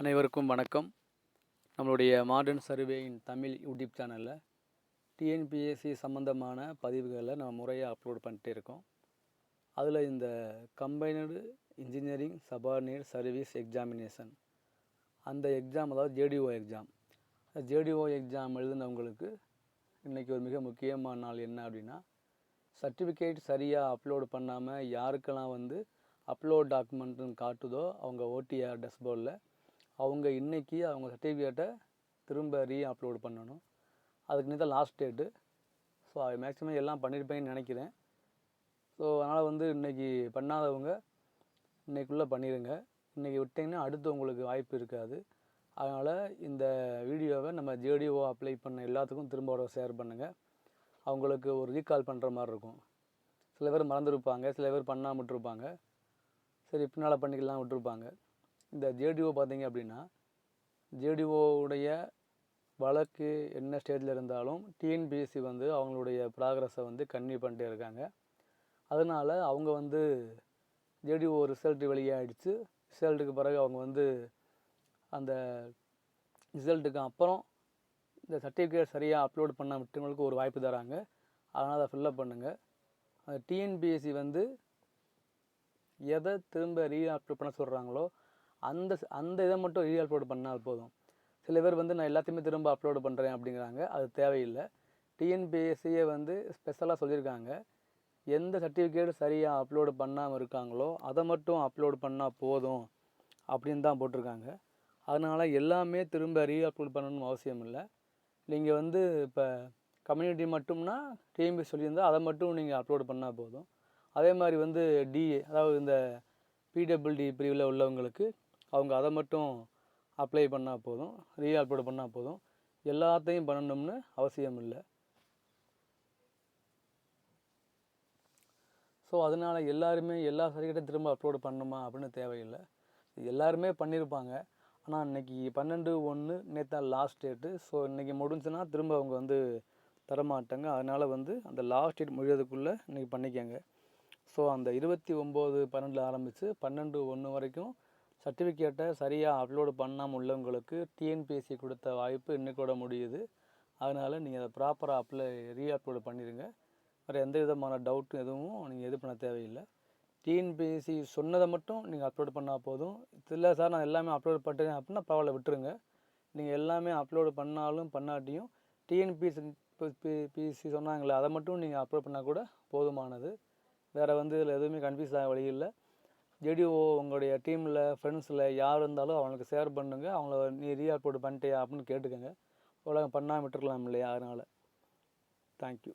அனைவருக்கும் வணக்கம். நம்மளுடைய மாடர்ன் சர்வேயின் தமிழ் யூடியூப் சேனலில் டிஎன்பிஎஸ்சி சம்மந்தமான பதிவுகளை நம்ம முறையாக அப்லோட் பண்ணிட்டு இருக்கோம். அதில் இந்த combined engineering subordinate service examination அந்த எக்ஸாம் அதாவது ஜேடிஓ எக்ஸாம் ஜேடிஓ எக்ஸாம் எழுதினவங்களுக்கு இன்றைக்கி ஒரு மிக முக்கியமான நாள் என்ன அப்படின்னா சர்டிஃபிகேட் சரியாக அப்லோடு பண்ணாமல் யாருக்கெல்லாம் வந்து அப்லோட் டாக்குமெண்ட்டுன்னு காட்டுதோ அவங்க ஓடிஆர் டெஸ்போர்டில் அவங்க இன்றைக்கி அவங்க சர்டிஃபிகேட்டை திரும்ப ரீ அப்லோட் பண்ணணும். அதுக்கு தான் லாஸ்ட் டேட்டு ஸோ அது மேக்ஸிமம் எல்லாம் பண்ணியிருப்பேன்னு நினைக்கிறேன். ஸோ அதனால் வந்து இன்றைக்கி பண்ணாதவங்க இன்றைக்குள்ளே பண்ணிடுங்க இன்றைக்கி விட்டிங்கன்னா அடுத்து உங்களுக்கு வாய்ப்பு இருக்காது. அதனால் இந்த வீடியோவை நம்ம ஜேடிஓ அப்ளை பண்ண எல்லாத்துக்கும் திரும்ப ஒரு ஷேர் பண்ணுங்கள் அவங்களுக்கு ஒரு ரீகால் பண்ணுற மாதிரி இருக்கும். சில பேர் மறந்துருப்பாங்க சில பேர் பண்ணாமல் விட்டுருப்பாங்க. சரி பின்னால் பண்ணிக்கலாம் விட்டுருப்பாங்க. இந்த ஜேடிஓ பார்த்தீங்க அப்படின்னா ஜேடிஓவுடைய வழக்கு என்ன ஸ்டேஜில் இருந்தாலும் டிஎன்பிஎஸ்சி வந்து அவங்களுடைய ப்ராக்ரஸை வந்து கன்னியூ பண்ணிட்டே இருக்காங்க. அதனால் அவங்க வந்து ஜேடிஓ ரிசல்ட் வெளியாகிடுச்சு ரிசல்ட்டுக்கு பிறகு அவங்க வந்து அந்த ரிசல்ட்டுக்கு அப்புறம் இந்த சர்டிஃபிகேட் சரியாக அப்லோட் பண்ண விட்டவங்களுக்கு ஒரு வாய்ப்பு தராங்க. அதனால் அதை ஃபில்லப் பண்ணுங்கள் அந்த டிஎன்பிஎஸ்சி வந்து எதை திரும்ப ரீ அப்லோட் பண்ண சொல்கிறாங்களோ அந்த அந்த இதை மட்டும் ரீ அப்லோடு பண்ணால் போதும். சில பேர் வந்து நான் எல்லாத்தையுமே திரும்ப அப்லோடு பண்ணுறேன் அப்படிங்கிறாங்க. அது தேவையில்லை. டிஎன்பிஎஸ்சியை வந்து ஸ்பெஷலாக சொல்லியிருக்காங்க. எந்த சர்டிஃபிகேட் சரியாக அப்லோடு பண்ணாமல் இருக்காங்களோ அதை மட்டும் அப்லோடு பண்ணால் போதும் அப்படின்னு தான் போட்டிருக்காங்க. அதனால் எல்லாமே திரும்ப ரீ அப்லோட் பண்ணணும்னு அவசியம் இல்லை. நீங்கள் வந்து இப்போ கம்யூனிட்டி மட்டும்னா டிஎம்பி சொல்லியிருந்தால் அதை மட்டும் நீங்கள் அப்லோடு பண்ணால் போதும். அதே மாதிரி வந்து டிஏ அதாவது இந்த பிடபிள்டி பிரிவில் உள்ளவங்களுக்கு அவங்க அதை மட்டும் அப்ளை பண்ணால் போதும் ரீ அப்லோடு பண்ணால் போதும். எல்லாத்தையும் பண்ணணும்னு அவசியம் இல்லை. ஸோ அதனால் எல்லாருமே எல்லா சர்டிஃபிகேட்டும் திரும்ப அப்லோடு பண்ணணுமா அப்படின்னு தேவையில்லை. எல்லாருமே பண்ணியிருப்பாங்க ஆனால் இன்றைக்கி பன்னெண்டு ஒன்று நேற்று லாஸ்ட் டேட்டு ஸோ இன்றைக்கி முடிஞ்சுன்னா திரும்ப அவங்க வந்து தரமாட்டாங்க. அதனால் வந்து அந்த லாஸ்ட் டேட் முடியறதுக்குள்ளே இன்றைக்கி பண்ணிக்கோங்க. ஸோ அந்த இருபத்தி ஒம்பது பன்னெண்டில் ஆரம்பித்து பன்னெண்டு ஒன்று வரைக்கும் சர்டிஃபிகேட்டை சரியாக அப்லோடு பண்ணாமல் உள்ளவங்களுக்கு டிஎன்பிஎஸ்சி கொடுத்த வாய்ப்பு இன்னைக்கூட முடியுது. அதனால் நீங்கள் அதை ப்ராப்பராக அப்ளை ரீ அப்லோடு பண்ணிடுங்க வேறு எந்த விதமான டவுட்டும் எதுவும் நீங்கள் எது பண்ண தேவையில்லை. டிஎன்பிஎஸ்சி சொன்னதை மட்டும் நீங்கள் அப்லோடு பண்ணால் போதும். இல்லை சார் நான் எல்லாமே அப்லோடு பண்ணுறேன் அப்படின்னா பரவாயில்ல விட்டுருங்க. நீங்கள் எல்லாமே அப்லோடு பண்ணாலும் பண்ணாட்டியும் டிஎன்பிஎஸ்சி பிஎஸ்சி சொன்னாங்களே அதை மட்டும் நீங்கள் அப்லோட் பண்ணால் கூட போதுமானது. வேறு வந்து இதில் எதுவுமே கன்ஃபியூஸ் ஆக வழி இல்லை. ஜெடிஓ உங்களுடைய டீமில் ஃப்ரெண்ட்ஸில் யார் இருந்தாலும் அவங்களுக்கு ஷேர் பண்ணுங்கள் அவங்கள நீ ரீஆர்போர்ட் பண்ணிட்டியா அப்படின்னு கேட்டுக்கோங்க. உலகம் பண்ணாமல் விட்டுருக்கலாம் இல்லையா? அதனால். தேங்க்யூ